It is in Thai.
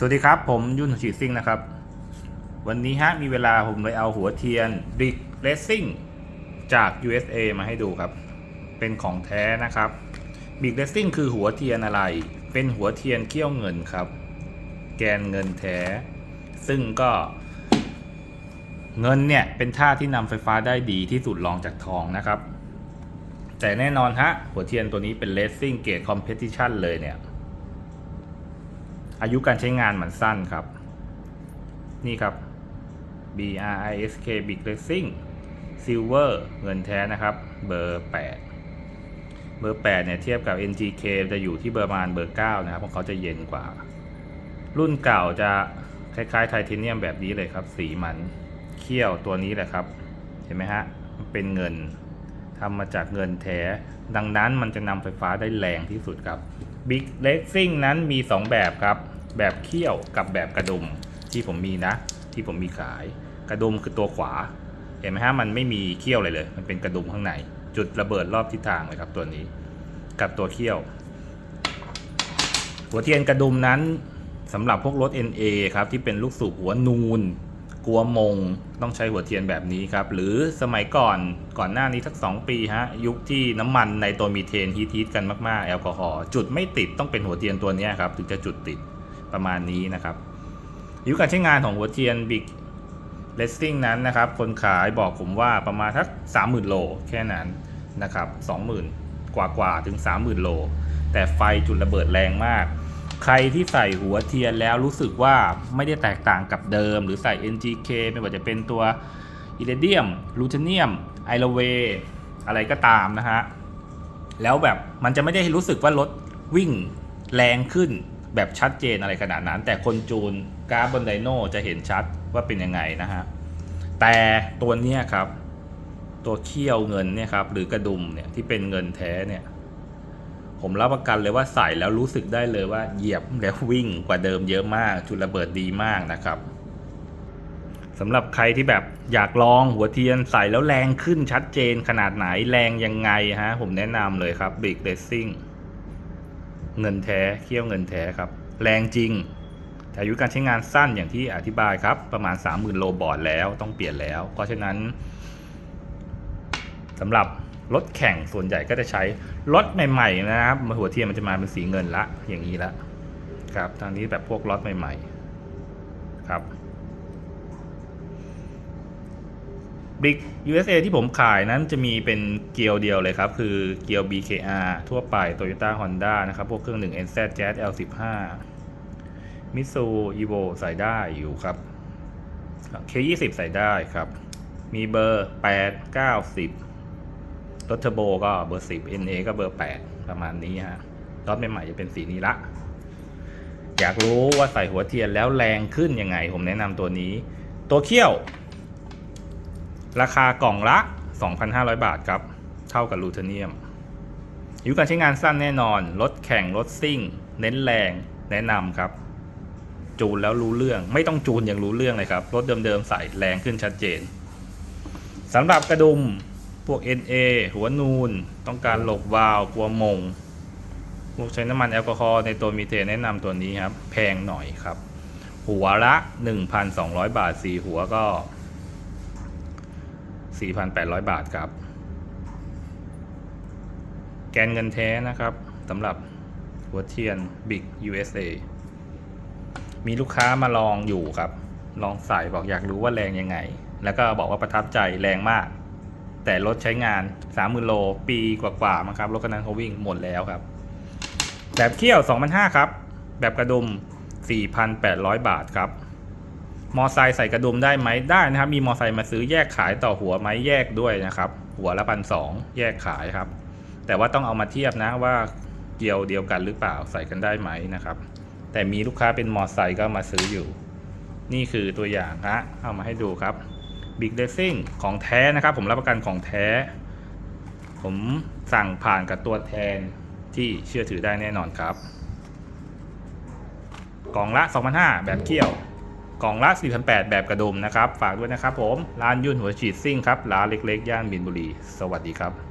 สวัสดีครับ ผมยุ่นฉีซิ่งนะครับ วันนี้ฮะมีเวลาผมเลยเอาหัวเทียน Big Racing จาก USA มาให้ดูครับ เป็นของแท้นะครับ Big Racing คือหัวเทียนอะไร เป็นหัวเทียนเขี้ยวเงินครับ แกนเงินแท้ ซึ่งก็ เงินเนี่ยเป็นท่าที่นำไฟฟ้าได้ดีที่สุดรองจากทองนะครับ แต่แน่นอนฮะหัวเทียนตัวนี้เป็น Racing Gate Competition เลยเนี่ย อายุการใช้งานมันสั้นครับ นี่ครับ B R I S K Big Racing Silver เงินแท้นะครับ เบอร์ 8 เบอร์ 8 เนี่ย เทียบกับ N G K จะอยู่ที่ประมาณเบอร์ 9 นะครับ เพราะเขาจะเย็นกว่า รุ่นเก่าจะคล้ายๆไทเทเนียมแบบนี้เลยครับ สีมันเขี้ยวตัวนี้แหละครับ เห็นไหมฮะ มันเป็นเงินทำมาจากเงินแท้ ดังนั้นมันจะนำไฟฟ้าได้แรงที่สุดครับ Big Racing นั้นมี 2 แบบครับ แบบเขี้ยวกับแบบกระดุมที่ผมมีนะ ที่ผมมีขาย กระดุมคือตัวขวา เห็นไหมฮะมันไม่มีเขี้ยวเลยเลย มันเป็นกระดุมข้างใน จุดระเบิดรอบทิศทางเลยครับตัวนี้ กับตัวเขี้ยว หัวเทียนกระดุมนั้นสำหรับพวกรถ NA ครับที่เป็นลูกสูบหัวนูน กลัวมงต้องใช้หัวเทียนแบบนี้ครับ หรือสมัยก่อนก่อนหน้านี้สัก 2 ปีฮะ ยุคที่น้ำมันในตัวมีเทนฮีทฮีทกันมากๆ แอลกอฮอล์จุดไม่ติดต้องเป็นหัวเทียนตัวนี้ครับ ถึงจะจุดติดประมาณนี้นะครับอายุการใช้งานของหัวเทียน Big r a c i n g นั้นนะครับ คนขายบอกผมว่าประมาณสัก 30,000 โลแค่นั้นนะครับ 20,000 กว่ากว่าๆถึง 30,000 โล แต่ไฟจุดระเบิดแรงมาก ใครที่ใส่หัวเทียนแล้วรู้สึกว่าไม่ได้แตกต่างกับเดิม หรือใส่ NGK ไม่ว่าจะเป็นตัวอิเ d เดียมลูเทเนียมไอโลเวอะไรก็ตามนะฮะ แล้วแบบมันจะไม่ได้รู้สึกว่ารถวิ่งแรงขึ้นแบบชัดเจนอะไรขนาดนั้น แต่คนจูนกราฟบนไดโนจะเห็นชัดว่าเป็นยังไงนะฮะ แต่ตัวเนี้ยครับ ตัวเขี้ยวเงินเนี่ยครับหรือกระดุมเนี่ยที่เป็นเงินแท้เนี่ย ผมรับประกันเลยว่าใส่แล้วรู้สึกได้เลยว่าเหยียบแล้ววิ่งกว่าเดิมเยอะมากจุดระเบิดดีมากนะครับสำหรับใครที่แบบอยากลองหัวเทียนใส่แล้วแรงขึ้นชัดเจนขนาดไหนแรงยังไงฮะ ผมแนะนำเลยครับ Big Racing เงินแท้เขี้ยวเงินแท้ครับ แรงจริงแต่อายุการใช้งานสั้นอย่างที่อธิบายครับ ประมาณ 30,000 โลบอร์ดแล้วต้องเปลี่ยนแล้ว เพราะฉะนั้นสำหรับ รถแข่งส่วนใหญ่ก็จะใช้รถใหม่ ๆ นะครับ หัวเทียนมันจะมาเป็นสีเงินละ อย่างนี้ละครับทางนี้แบบพวกรถใหม่ ๆ ครับ Big USA ที่ผมขายนั้นจะมีเป็นเกียวเดียวเลยครับ คือเกียว BKR ทั่วไป Toyota Honda นะครับ พวกเครื่อง 1 NZ Jazz L15 Mitsu Evo ใส่ได้อยู่ครับ K20 ใส่ได้ครับ มีเบอร์ 8 9 10 รถเทอร์โบก็เบอร์10 NA ก็เบอร์8ปดประมาณนี้ฮะรถใหม่ๆจะเป็นสีนี้ละ อยากรู้ว่าใส่หัวเทียนแล้วแรงขึ้นยังไง ผมแนะนำตัวนี้ ตัวเขี้ยว ราคากล่องละ 2,500 บาทครับ เท่ากับลูเทเนียมอายุการใช้งานสั้นแน่นอน รถแข่ง รถซิ่ง เน้นแรง แนะนำครับ จูนแล้วรู้เรื่อง ไม่ต้องจูนยังรู้เรื่องเลยครับ รถเดิมๆใส่แรงขึ้นชัดเจนสำหรับกระดุม พวก NA หัวนูน ต้องการหลบวาล์วกลัวมง พวกใช้น้ำมันแอลกอฮอล์ในตัวมีเทนแนะนำตัวนี้ครับ แพงหน่อยครับ หัวละ 1,200 บาทสีหัวก็ 4,800 บาทครับ แกนเงินแท้นะครับสำหรับหัวเทียน Big USA มีลูกค้ามาลองอยู่ครับ ลองใส่บอกอยากรู้ว่าแรงยังไง แล้วก็บอกว่าประทับใจแรงมาก แต่รถใช้งาน 30,000 โล ปีกว่าๆมั้งครับ รถคันนั้นเขาวิ่งหมดแล้วครับ แบบเขี้ยว 2,500 ครับ แบบกระดุม 4,800 บาทครับ มอไซค์ใส่กระดุมได้ไหมได้นะครับ มีมอไซค์มาซื้อแยกขายต่อหัวไหมแยกด้วยนะครับ หัวละพันสองแยกขายครับ แต่ว่าต้องเอามาเทียบนะว่าเกี่ยวเดียวกันหรือเปล่าใส่กันได้ไหมนะครับ แต่มีลูกค้าเป็นมอไซค์ก็มาซื้ออยู่ นี่คือตัวอย่างฮะเอามาให้ดูครับ Big Racing ของแท้นะครับ ผมรับประกันของแท้ ผมสั่งผ่านกับตัวแทนที่เชื่อถือได้แน่นอนครับ กล่องละ 2,500 แบบเกี่ยวกล่องละ4,800 แบบกระดุมนะครับ ฝากด้วยนะครับผม ร้านยุ่นหัวฉีดซิ่งครับ ร้านเล็กๆ ย่านบินบุรี สวัสดีครับ